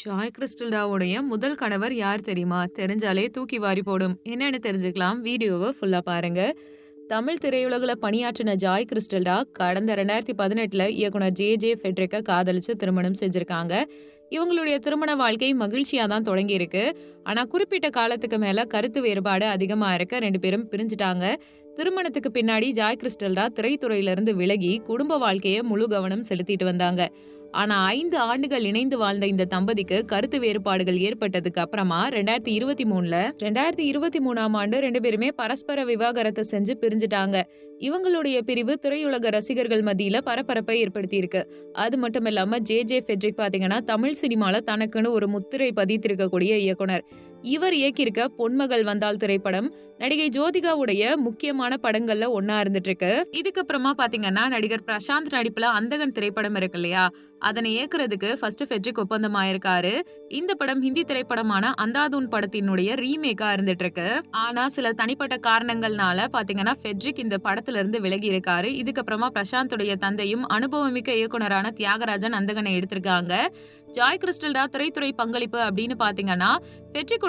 Joy கிறிஸ்டல்டாவுடைய முதல் கணவர் யார் தெரியுமா? தெரிஞ்சாலே தூக்கி வாரி போடும். என்னன்னு தெரிஞ்சுக்கலாம். வீடியோவை ஃபுல்லாக பாருங்க. தமிழ் திரையுலகில் பணியாற்றின ஜாய் கிறிஸ்டல்டா கடந்த ரெண்டாயிரத்தி பதினெட்டில் இயக்குனர் ஜே ஜே ஃபெட்ரிக்கை காதலிச்சு திருமணம் செஞ்சுருக்காங்க. இவங்களுடைய திருமண வாழ்க்கை மகிழ்ச்சியாக தான் தொடங்கியிருக்கு. ஆனால் குறிப்பிட்ட காலத்துக்கு மேலே கருத்து வேறுபாடு அதிகமாக இருக்க ரெண்டு பேரும் பிரிஞ்சுட்டாங்க. திருமணத்துக்கு பின்னாடி ஜாய் கிறிஸ்டல்டா திரைத்துறையிலிருந்து விலகி குடும்ப வாழ்க்கையை முழு கவனம் செலுத்திட்டு வந்தாங்க. ஆனா ஐந்து ஆண்டுகள் இணைந்து வாழ்ந்த இந்த தம்பதிக்கு கருத்து வேறுபாடுகள் ஏற்பட்டதுக்கு அப்புறமா ரெண்டாயிரத்தி இருபத்தி மூணுல ரெண்டாயிரத்தி இருபத்தி மூணாம் ஆண்டு ரெண்டு பேருமே பரஸ்பர விவாகரத்து செஞ்சு பிரிஞ்சுட்டாங்க. இவங்களுடைய பிரிவு திரையுலக ரசிகர்கள் மத்தியில பரபரப்பை ஏற்படுத்தி இருக்கு அது மட்டும் இல்லாம ஜே ஜே ஃபெட்ரிக் பாத்தீங்கன்னா தமிழ் சினிமால தனக்குன்னு ஒரு முத்திரை பதித்திருக்கக்கூடிய இயக்குனர். இவர் இயக்கியிருக்க பொன்மகள் வந்தால் திரைப்படம் நடிகை ஜோதிகாவுடைய முக்கியமான படங்கள்ல ஒன்னா இருந்துட்டு இருக்கு இதுக்கப்புறமா பாத்தீங்கன்னா நடிகர் பிரசாந்த் நடிப்புல அந்தகன் திரைப்படம் இருக்கு இல்லையா? அதனை இயக்குறதுக்கு ஃபர்ஸ்ட் ஃபெட்ரிக் ஒப்பந்தம் ஆயிருக்காரு இந்த படம் ஹிந்தி திரைப்படமான அந்தாதூன் படத்தினுடைய ரீமேக்கா இருந்துட்டு இருக்கு ஆனா சில தனிப்பட்ட காரணங்கள்னால பாத்தீங்கன்னா ஃபெட்ரிக் இந்த படத்துல இருந்து விலகி இருக்காரு. இதுக்கப்புறமா பிரசாந்துடைய தந்தையும் அனுபவமிக்க இயக்குனரான தியாகராஜன் அந்தகனை எடுத்திருக்காங்க. ஜாய் கிறிஸ்டல்டா திரைத்துறை பங்களிப்பு அப்படின்னு பாத்தீங்கன்னா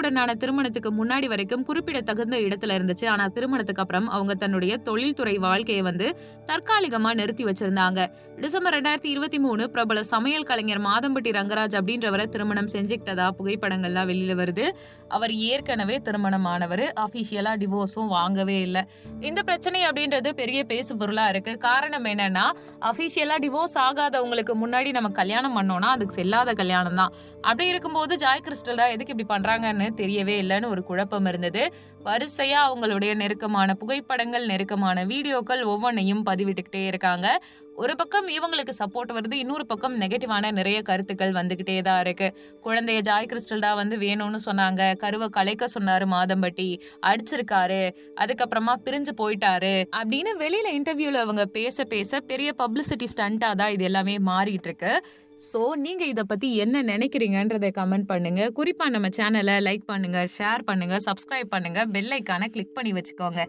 ஃபெட்ரிக்குடனான திருமணத்துக்கு முன்னாடி வரைக்கும் குறிப்பிடத்தகுந்த இடத்துல இருந்துச்சு. ஆனா திருமணத்துக்கு அப்புறம் அவங்க தன்னுடைய தொழில்துறை வாழ்க்கையை வந்து தற்காலிகமா நிறுத்தி வச்சிருந்தாங்க. டிசம்பர் ரெண்டாயிரத்தி இருபத்தி மூணு பிரபல சமையல் கலைஞர் மாதம்பட்டி ரங்கராஜ் அப்படின்றவரை திருமணம் செஞ்சுக்கிட்டதா புகைப்படங்கள்லாம் வெளியில வருது. அவர் ஏற்கனவே திருமணமானவர். அபிஷியலா டிவோர்ஸும் வாங்கவே இல்லை. இந்த பிரச்சனை அப்படின்றது பெரிய பேசு பொருளா இருக்கு. காரணம் என்னன்னா அபிஷியலா டிவோர்ஸ் ஆகாதவங்களுக்கு முன்னாடி நம்ம கல்யாணம் பண்ணோம்னா அதுக்கு செல்லாத கல்யாணம் தான் அப்படி இருக்கும்போது ஜாய் கிறிஸ்டலா எதுக்கு இப்படி பண்றாங்கன்னு தெரியவே இல்லைன்னு ஒரு குழப்பம் இருந்தது. வரிசையா அவங்களுடைய நெருக்கமான புகைப்படங்கள் நெருக்கமான வீடியோக்கள் ஒவ்வொன்றையும் பதிவிட்டுக்கிட்டே இருக்காங்க. ஒரு பக்கம் இவங்களுக்கு சப்போர்ட் வருது இன்னொரு பக்கம் நெகட்டிவான நிறைய கருத்துக்கள் வந்துகிட்டே தான் இருக்கு. குழந்தைய ஜாய் கிறிஸ்டல்டா வந்து வேணும்னு சொன்னாங்க. கருவை கலைக்க சொன்னாரு மாதம்பட்டி. அடிச்சிருக்காரு. அதுக்கப்புறமா பிரிஞ்சு போயிட்டாரு அப்படின்னு வெளியில இன்டர்வியூல அவங்க பேச பேச பெரிய பப்ளிசிட்டி ஸ்டண்டா தான் இது எல்லாமே மாறிட்டு இருக்கு. ஸோ நீங்கள் இதை பற்றி என்ன நினைக்கிறீங்கன்றதை கமெண்ட் பண்ணுங்கள் குறிப்பாக நம்ம சேனலை லைக் பண்ணுங்கள் ஷேர் பண்ணுங்கள் சப்ஸ்கிரைப் பண்ணுங்கள் பெல்லைக்கான கிளிக் பண்ணி வச்சுக்கோங்க.